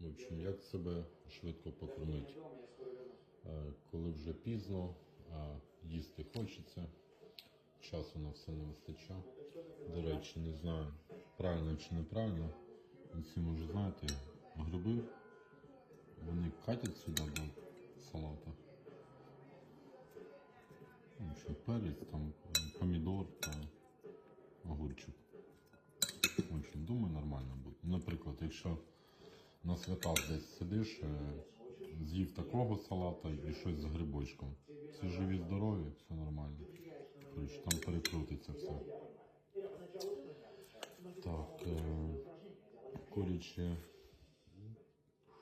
В общем, як себе швидко покормити? Е, Коли вже пізно, а їсти хочеться, часу на все не вистачає. До речі, не знаю, правильно чи неправильно. Всі може знаєте, гриби, вони катять сюди до салата. Ну, що перець, там помідор та огурчик. В общем, думаю, нормально буде. Наприклад, якщо на святах десь сидиш, е, з'їв такого салата і щось з грибочком. Всі живі, здорові, все нормально. Коротше, там перекрутиться все. Так, е, курячі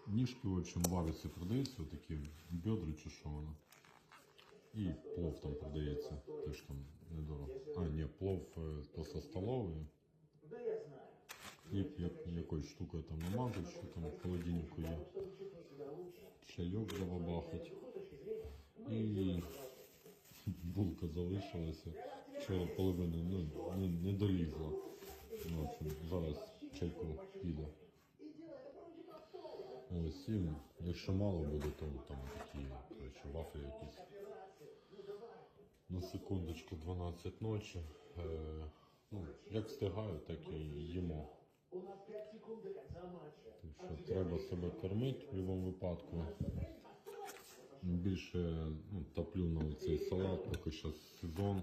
ніжки, в общем, Авісі продаються, такі бедра чи що воно. І плов там продається, теж там недорого. А, ні, плов е, то со столової. Хліб як, якоюсь штукою там намазать, що там в холодильнику є. Чайок забабахать. І булка залишилася. Вчора половина ну, не, не долізла. Ну, зараз чайку піде. Ось, і якщо мало буде, то там такі коротше, вафлі якісь. На секундочку 12 ночі. Е, ну, як встигаю, так і їмо. У нас 5 секунд до матча. Так що треба себе кормити в будь-якому випадку. Більше ну, топлю на цей салат, поки що сезон,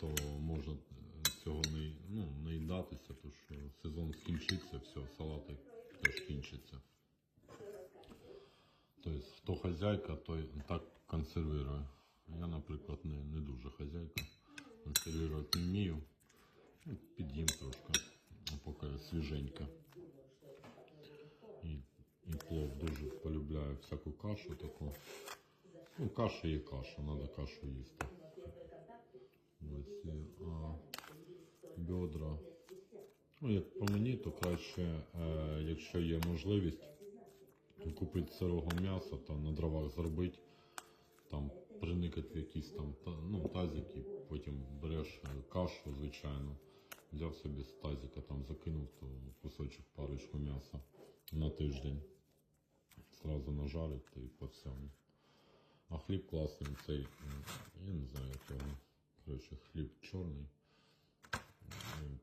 то можна е, цього не, ну, наїдатися, тому що сезон скінчиться, все, салати теж кінчаться. Тобто, хто хазяйка, той так консервує. Я, наприклад, не, не дуже хазяйка. Консервувати не вмію. Ну, Під'їм трошки, поки свіженька. І, і плов дуже полюбляю всяку кашу таку. Ну, каша є каша, треба кашу їсти. Ось, а бедра. Ну, як по мені, то краще, е, якщо є можливість, то купити сирого м'яса та на дровах зробити, там приникати в якісь там та- ну, тазики, потім береш кашу, звичайно, взяв собі з тазика, там кусочок м'яса на тиждень. Сразу нажарить та і по всьому. А хліб класний цей, я не знаю як його. Коротше, хліб чорний.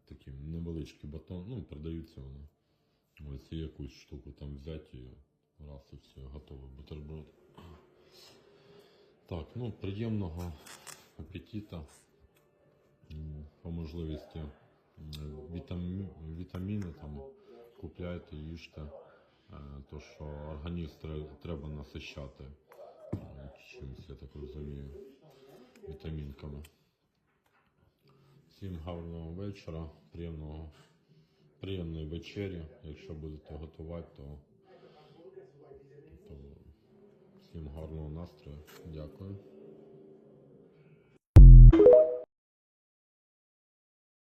Такий невеличкий батон, ну, продаються вони. Ось і якусь штуку там взяти і раз і все, готовий бутерброд. Так, ну приємного апетита. По можливості вітамі- вітаміни там купляйте, їжте. Е, То, що організм треба насищати чимось, я так розумію, вітамінками. Всім гарного вечора, приємного, приємної вечері. Якщо будете готувати, то, то всім гарного настрою. Дякую.